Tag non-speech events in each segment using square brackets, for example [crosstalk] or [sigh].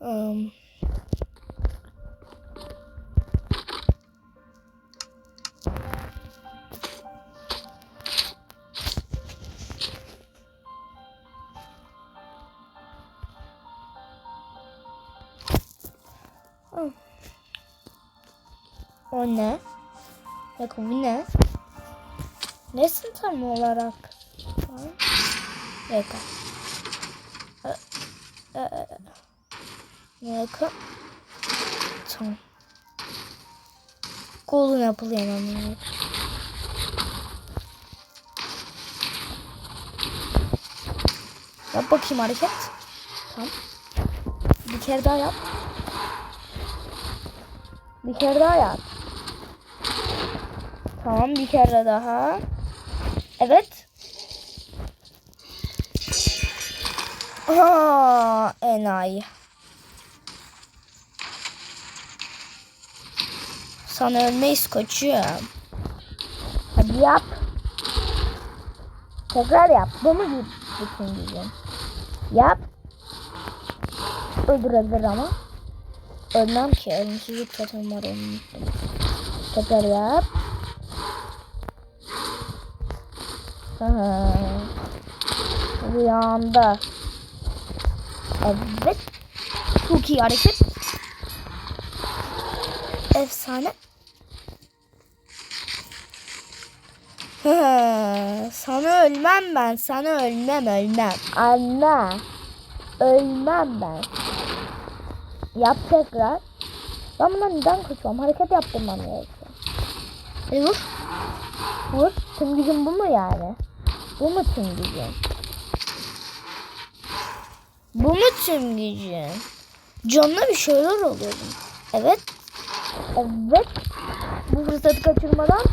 Um. O ne? Bakın bu ne? Nesin tam olarak? Bakın. Bakın. Tamam. Kolun yapılıyor yani. Yap bakayım hareket. Tamam. Bir kere daha yap. Bir kere daha yap. Tamam bir kere daha. Evet. Aa, enayi. Sana ölmeyiz koçum. Hadi yap. Tekrar yap. Bu mu bütün gücün? Yap. Öldürebilir ama. Ölmem ki. Ölümsüzlük totem var onu unuttum. Tekrar yap. Aha. Rüyamda. Evet. Çok iyi hareket. Efsane. Sana ölmem ben. Sana ölmem ölmem. Anne. Ölmem ben. Yap tekrar. Ben bundan neden kaçıyorum? Hareket yaptırmam gerekiyor. Hadi vur. Vur. Tüm gücüm bu mu yani? Bu mu tüm gücün? Bu mu tüm gücün? Canına bir şeyler oluyor. Evet. Evet. Bu fırsatı kaçırmadan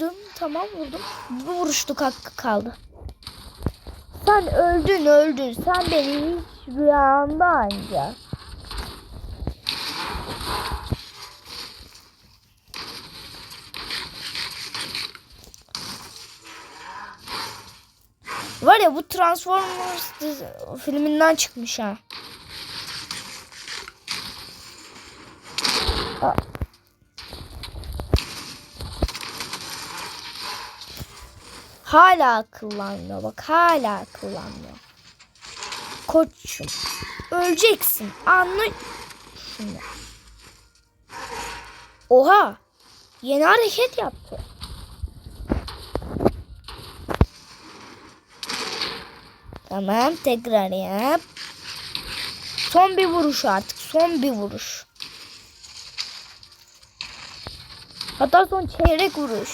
öldürdüm. Tamam vurdum. Bu vuruşluk hakkı kaldı. Sen öldün öldün. Sen beni hiç rüyanda anca. Var ya bu Transformers filminden çıkmış ha. Aa. Hala akıllanmıyor bak hala akıllanmıyor. Koçum öleceksin anla şunu. Oha yeni hareket yaptı. Tamam tekrar yap. Son bir vuruş artık. Son bir vuruş. Hatta son çeyrek vuruş.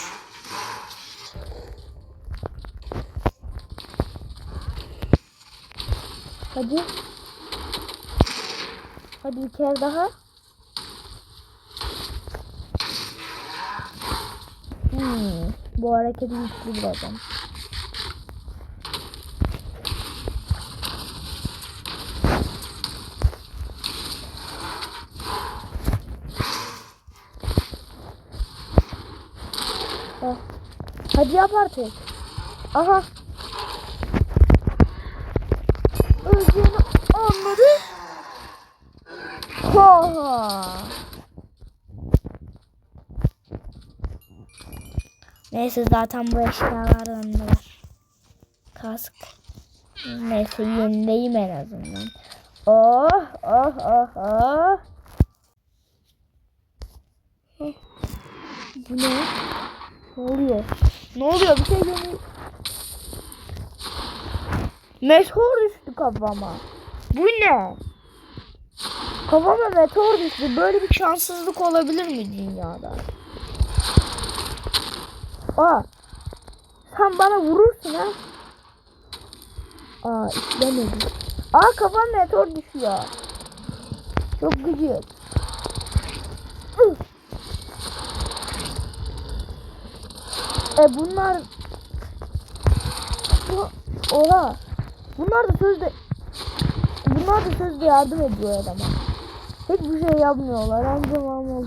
Hadi. Hadi bir kere daha. Hmm, bu hareket güçlü bir adam. Hadi yap artık. Aha. Neyse zaten bu eşyalar önde var. Kask. Neyse yenileyim en azından. Oh oh oh oh. Heh. Bu ne? Ne oluyor? Ne oluyor? Bir şey dönüyor. Meteor düştü kafama. Bu ne? Kafama meteor düştü. Böyle bir şanssızlık olabilir mi dünyada? Aa. Sen bana vurursun ha. Aa işlemedi. Aa kafam meteor düşüyor. Çok gıcık. E bunlar bu oha. Bunlar da sözde bunlar da sözde yardım ediyor adama. Hiçbir şey yapmıyorlar. Anca mal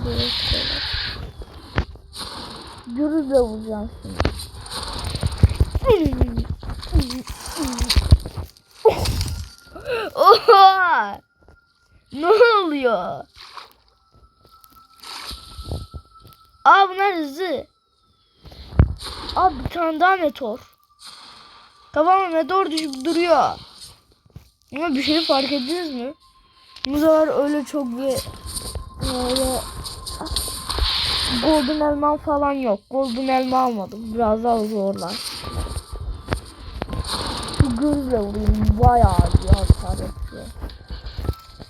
olduğu Gürüzle vuracağım şimdi. [laughs] Oha! Ne oluyor? Aa bunlar hızlı. Abi bir tane daha meteor. Kafama meteor düşüp duruyor. Ama bir şey fark ettiniz mi? Bu sefer öyle çok bir böyle golden elma falan yok. Golden elma almadım. Biraz daha zorlar. Şu gözle vurayım. Bayağı iyi hasar yapıyor.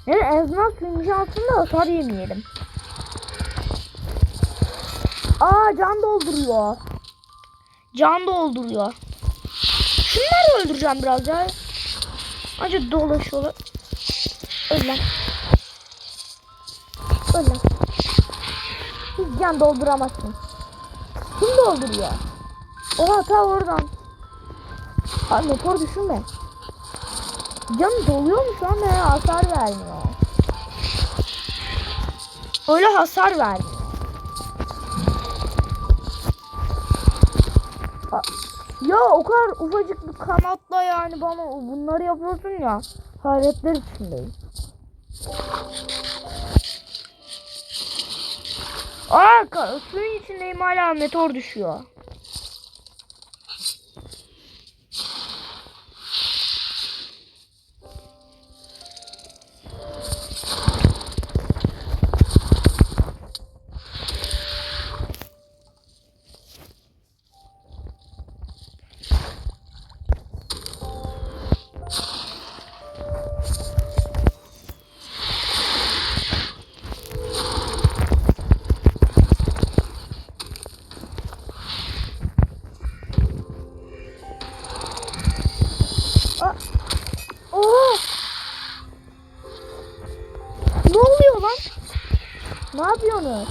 Yani azından suyun şansında hasar yemeyelim. Aa can dolduruyor. Can dolduruyor. Şunları öldüreceğim biraz. Acı dolaşıyorlar. Öl lan. Can dolduramazsın. Kim dolduruyor? Oha ta oradan. Abi motor düşünme. Can doluyormuş ama ya, hasar vermiyor. Öyle hasar vermiyor. Ya o kadar ufacık bir kanatla yani bana bunları yapıyorsun ya. Hayretler içindeyim. Aa suyun içindeyim hala meteor düşüyor. Ne yapıyorsunuz?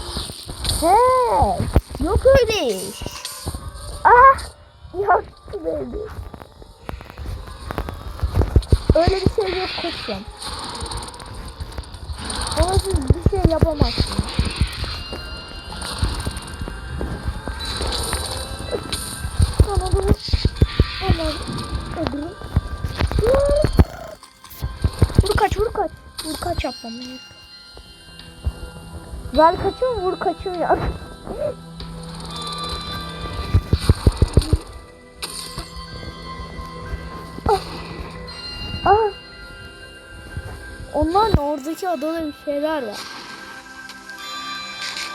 Hey! Yok öyle iş. Ah! Yaktı beni. Öyle bir şey yok koçum. Ona siz bir şey yapamazsınız. Bana bunu... Bana öbürü... Vur kaç vur kaç. Vur kaç yapmam lazım. Ver kaçım vur kaçım ya. ah. Ah. Onlar ne oradaki adada bir şeyler var.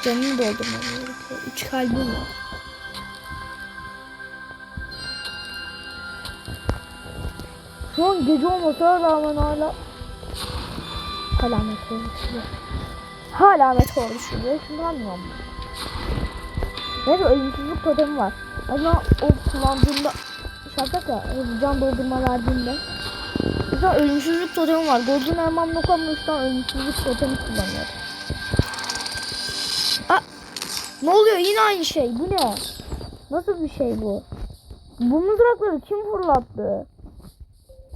Canını doldurmam gerekiyor. Üç kalbim var. Şu an gece olmasına rağmen hala meteor düşüyor. Hala meteor düşüyor. Şimdi anlıyorum. Neyse ölümsüzlük totemi var. Ama o kullandığımda şartak ya can doldurma verdiğimde Mesela ölümsüzlük totemi var. Golden Elmam Nokamuş'tan ölümsüzlük totemi kullanıyorum. Aa, ne oluyor? Yine aynı şey. Bu ne? Nasıl bir şey bu? Bu mızrakları kim fırlattı?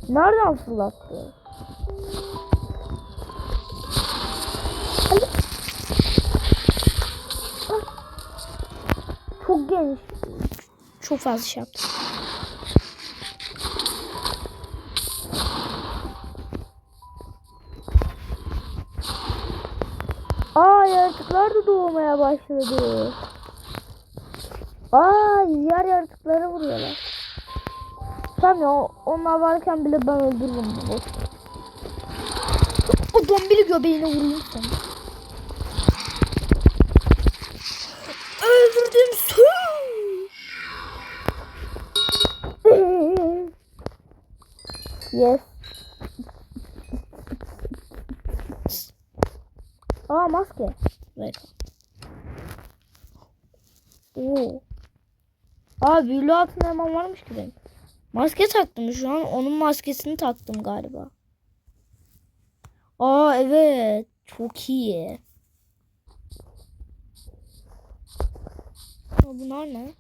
Nereden fırlattı? Ay. Ah. Geniş. Çok fazla şey yaptım. Aa yaratıklar da doğmaya başladı. Aa yer yaratıkları vuruyorlar. Tamam ya onlar varken bile ben öldürürüm bu. O dombili göbeğine vurayım sana. Yes. Aa maske. Ver. Oo. Aa büyülü altın elmam varmış ki benim. Maske taktım şu an. Onun maskesini taktım galiba. Aa evet. Çok iyi. Aa, bunlar ne?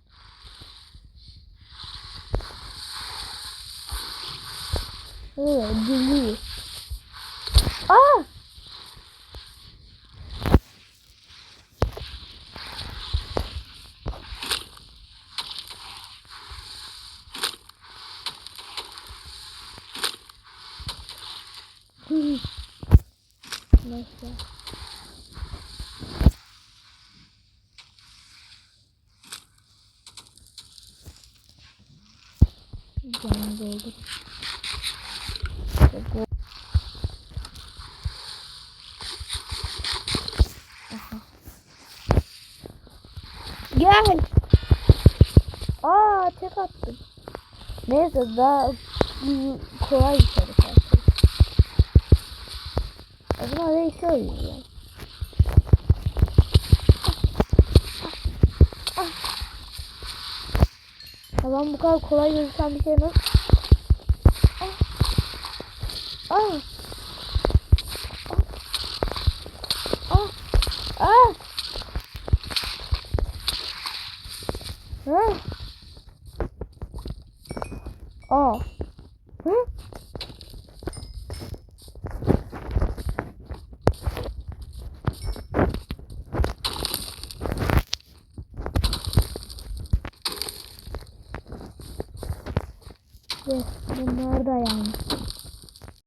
Oo, gülü. Aa! Neyse. Canım doldur. İşte bu. Aha. Gel. Aa tek attım. Neyse daha kolay bir soru kaldı. O zaman reis oynayacağım. Tamam bu kadar kolay gözüken bir şey nasıl? Ah. Ah. Ah. Ah. Ah.